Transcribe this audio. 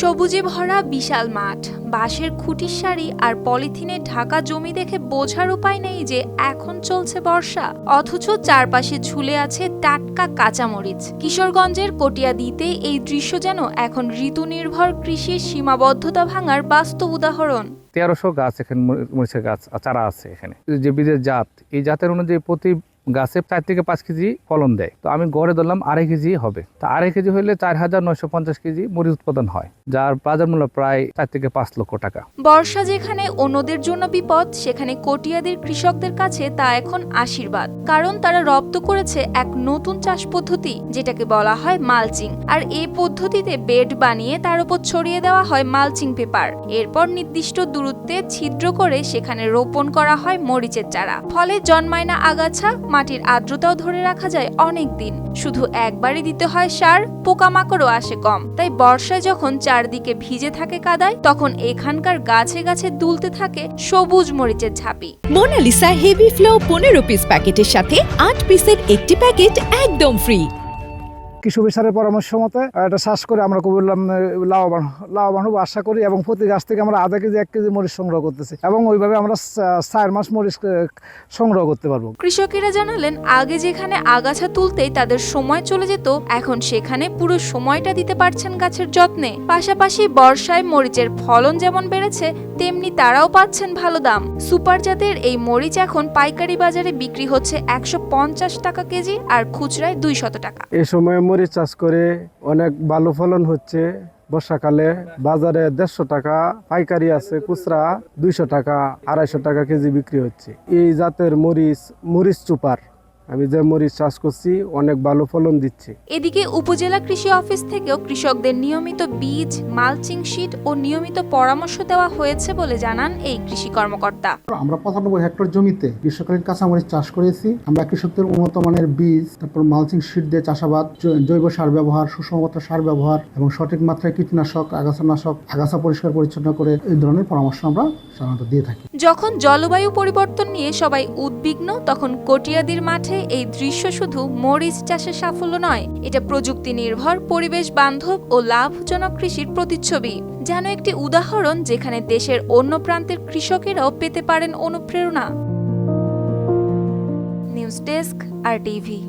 সবুজে ভরা বিশাল মাঠ, বাঁশের খুঁটির সারি আর পলিথিনে ঢাকা জমি দেখে বোঝার উপায় নেই যে এখন চলছে বর্ষা। অথচ চারপাশে ঝুলে আছে টাটকা কাঁচামরিচ। কিশোরগঞ্জের কটিয়াদিতে এই দৃশ্য যেন এখন ঋতু নির্ভর কৃষির সীমাবদ্ধতা ভাঙার বাস্তব উদাহরণ। তেরোশো গাছ এখানে, মরিচের গাছ, চারা আছে এখানে। যে বীজের জাত, এই জাতের অনুযায়ী প্রতি গাছে চার থেকে পাঁচ কেজি ফলন দেয়। তো আমি গড়ে ধরলাম আড়াই কেজি হবে। তা আড়াই কেজি হলে চার হাজার নয়শো পঞ্চাশ কেজি মরিচ উৎপাদন হয়, যার বাজার মূল্য প্রায় চার থেকে পাঁচ লক্ষ টাকা। বর্ষা যেখানে অন্যদের জন্য বিপদ, সেখানে কটিয়াদের কৃষকদের কাছে তা এখন আশীর্বাদ। কারণ তারা রপ্ত করেছে এক নতুন চাষ পদ্ধতি, যেটাকে বলা হয় মালচিং। আর এই পদ্ধতিতে বেড বানিয়ে তার উপর ছড়িয়ে দেওয়া হয় মালচিং পেপার। এরপর নির্দিষ্ট দূরত্বে ছিদ্র করে সেখানে রোপণ করা হয় মরিচের চারা। ফলে জন্মায় না আগাছা মাটির আর্দ্রতাও ধরে রাখা যায় অনেক দিন। শুধু একবারই দিতে হয় সার, পোকামাকড়ও আসে কম। তাই বর্ষায় যখন চারদিকে ভিজে থাকে কাদায়, তখন এখানকার গাছে গাছে দুলতে থাকে সবুজ মরিচের ঝাঁপি। মোনালিসা হেভি ফ্লো পনেরো পিস প্যাকেটের সাথে আট পিসের একটি প্যাকেট একদম ফ্রি। কৃষি অফিসারের পরামর্শ মতে এটা চাষ করে আমরা লাভ- লাভবান লাভবান হব আশা করি। এবং প্রতি গাছ থেকে আমরা আধা কেজি, এক কেজি মরিচ সংগ্রহ করতেছি। এবং ওইভাবে আমরা চার মাস মরিচ সংগ্রহ করতে পারব। কৃষকেরা জানালেন, আগে যেখানে আগাছা তুলতেই তাদের সময় চলে যেত, এখন সেখানে পুরো সময়টা দিতে পারছেন গাছের যত্নে। পাশাপাশি বর্ষায় মরিচের ফলন যেমন বেড়েছে তেমনি তারাও পাচ্ছেন ভালো দাম। সুপার জাতের এই মরিচ এখন পাইকারি বাজারে বিক্রি হচ্ছে একশো পঞ্চাশ টাকা কেজি আর খুচরায় দুইশত টাকা। এ সময় মরিচ চাষ করে অনেক ভালো ফলন হচ্ছে। বর্ষাকালে বাজারে দেড়শো টাকা, পাইকারি আছে খুচরা দুইশো টাকা, আড়াইশো টাকা কেজি বিক্রি হচ্ছে। এই জাতের মরিচ মরিচ চুপার আমি যে মরিচ চাষ করছি অনেক ভালো ফলন দিচ্ছে। এদিকে উপজেলা কৃষি অফিস থেকেও কৃষকদের নিয়মিত বীজ মালচিং শীট ও নিয়মিত পরামর্শ দেওয়া হয়েছে বলে জানান এই কৃষি কর্মকর্তা। আমরা পঁচানব্বই হেক্টর জমিতে গ্রীষ্মকালীন কাঁচামরিচ চাষ করেছি। আমরা কৃষকদের উন্নত মানের বীজ তারপর মালচিং শীট দিয়ে চাষাবাদ জৈব সার ব্যবহার সুষমতা সার ব্যবহার এবং সঠিক মাত্রায় কীটনাশক আগাছানাশক আগাছা পরিষ্কার পরিচ্ছন্ন করে এই ধরনের পরামর্শ আমরা সাধারণত দিয়ে থাকি। যখন জলবায়ু পরিবর্তন নিয়ে সবাই উদ্বিগ্ন, তখন কটিয়াদির মাঠে এই দৃশ্য শুধু মরিচ চাষের সাফল্য নয়, এটা প্রযুক্তি নির্ভর পরিবেশ বান্ধব ও লাভজনক কৃষির প্রতিচ্ছবি। যেন একটি উদাহরণ যেখানে দেশের অন্য প্রান্তের কৃষকেরাও পেতে পারেন অনুপ্রেরণা। News desk, R TV.